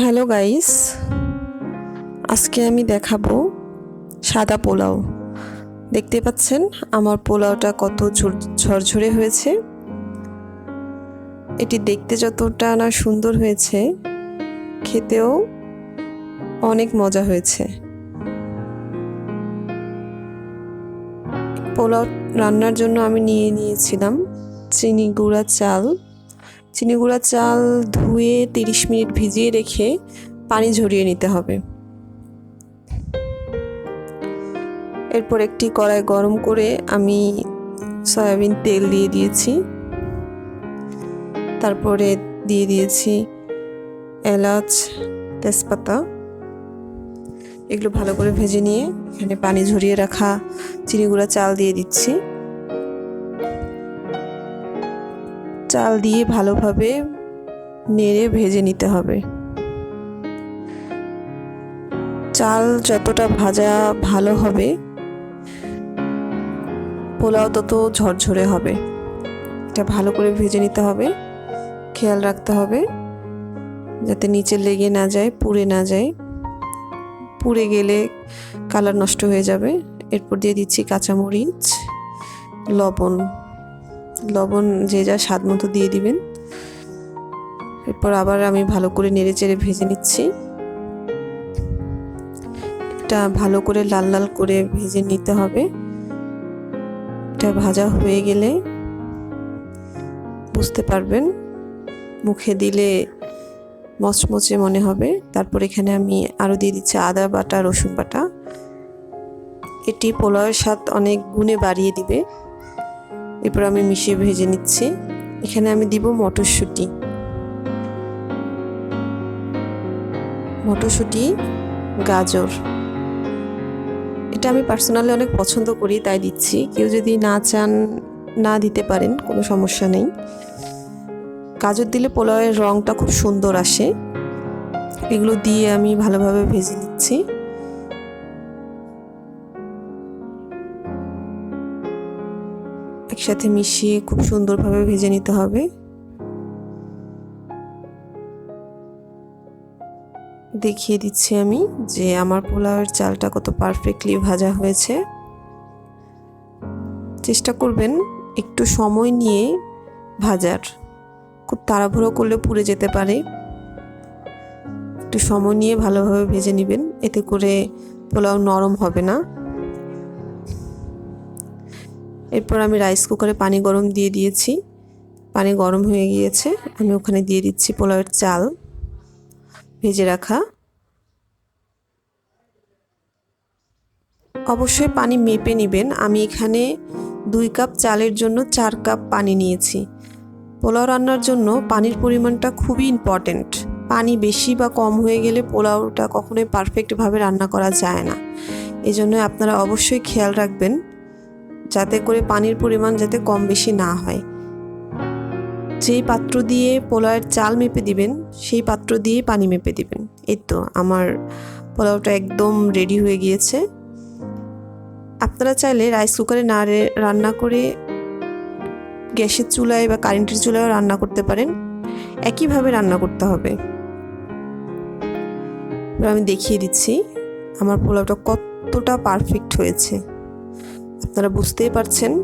Hello guys, আজকে আমি দেখাবো সাদা পোলাও। দেখতে পাচ্ছেন, আমার পোলাওটা কত ঝর- ঝরঝরে হয়েছে। এটি দেখতে যতটা না সুন্দর হয়েছে, খেতেও অনেক মজা হয়েছে। পোলাও রান্নার জন্য আমি নিয়ে নিয়েছিলাম চিনি গুঁড়া চাল। চিনি গুঁড়া চাল ধুয়ে তিরিশ মিনিট ভিজিয়ে রেখে পানি ঝরিয়ে নিতে হবে। এরপর একটি কড়াই গরম করে আমি সয়াবিন তেল দিয়ে দিয়েছি। তারপরে দিয়ে দিয়েছি এলাচ, তেজপাতা। এগুলো ভালো করে ভেজে নিয়ে এখানে পানি ঝরিয়ে রাখা চিনি গুঁড়া চাল দিয়ে দিচ্ছি। চাল দিয়ে ভালোভাবে নেড়ে ভেজে নিতে হবে। চাল যতটা ভাজা ভালো হবে, পোলাও তত ঝরঝরে হবে। এটা ভালো করে ভেজে নিতে হবে, খেয়াল রাখতে হবে যাতে নিচে লেগে না যায়, পুড়ে না যায়। পুড়ে গেলে কালার নষ্ট হয়ে যাবে। এরপর দিয়ে দিচ্ছি কাঁচামরিচ, লবণ। লবণ যে যা স্বাদ মতো দিয়ে দিবেন। এরপর আবার আমি ভালো করে নেড়ে চেড়ে ভেজে নিচ্ছি। এটা ভালো করে লাল লাল করে ভেজে নিতে হবে। এটা ভাজা হয়ে গেলে বুঝতে পারবেন, মুখে দিলে মচমচে মনে হবে। তারপর এখানে আমি আরও দিয়ে দিচ্ছি আদা বাটা, রসুন বাটা। এটি পোলাওয়ের স্বাদ অনেক গুণে বাড়িয়ে দিবে। এরপর আমি মিশিয়ে ভেজে নিচ্ছি। এখানে আমি দিব মটরশুঁটি। মটরশুঁটি, গাজর। এটা আমি পার্সোনালি অনেক পছন্দ করি, তাই দিচ্ছি। কেউ যদি না চান, না দিতে পারেন, কোনো সমস্যা নেই। গাজর দিলে পোলাওয়ের রঙটা খুব সুন্দর আসে। এগুলো দিয়ে আমি ভালোভাবে ভেজে নিচ্ছি। একসাথে মিশিয়ে খুব সুন্দরভাবে ভেজে নিতে হবে। দেখিয়ে দিচ্ছি আমি যে আমার পোলাওয়ের চালটা কত পারফেক্টলি ভাজা হয়েছে। চেষ্টা করবেন একটু সময় নিয়ে ভাজার। খুব তাড়াহুড়ো করলে পুড়ে যেতে পারে। একটু সময় নিয়ে ভালোভাবে ভেজে নেবেন, এতে করে পোলাও নরম হবে না। এরপর আমি রাইস কুকারে পানি গরম দিয়ে দিয়েছি। পানি গরম হয়ে গিয়েছে। আমি ওখানে দিয়ে দিচ্ছি পোলাওয়ের চাল। ভেজে রাখা। অবশ্যই পানি মেপে নেবেন। আমি এখানে দুই কাপ চালের জন্য চার কাপ পানি নিয়েছি। পোলাও রান্নার জন্য পানির পরিমাণটা খুবই ইম্পর্ট্যান্ট পানি বেশি বা কম হয়ে গেলে পোলাওটা কখনোই পারফেক্টভাবে রান্না করা যায় না। এই জন্য আপনারা অবশ্যই খেয়াল রাখবেন। যাতে করে পানির পরিমাণ যাতে কম বেশি না হয়। যেই পাত্র দিয়ে পোলাওয়ের চাল মেপে দিবেন, সেই পাত্র দিয়ে পানি মেপে দিবেন। এই তো আমার পোলাওটা একদম রেডি হয়ে গিয়েছে। আপনারা চাইলে রাইস কুকারে না রান্না করে গ্যাসের চুলায় বা কারেন্টের চুলায়ও রান্না করতে পারেন। একইভাবে রান্না করতে হবে। এবার আমি দেখিয়ে দিচ্ছি আমার পোলাওটা কতটা পারফেক্ট হয়েছে। আপনারা বুঝতেই পারছেন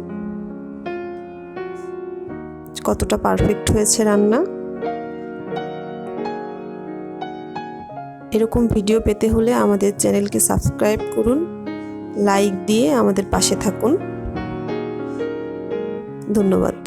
কতটা পারফেক্ট হয়েছে রান্না। এরকম ভিডিও পেতে হলে আমাদের চ্যানেলকে সাবস্ক্রাইব করুন লাইক দিয়ে আমাদের পাশে থাকুন। ধন্যবাদ।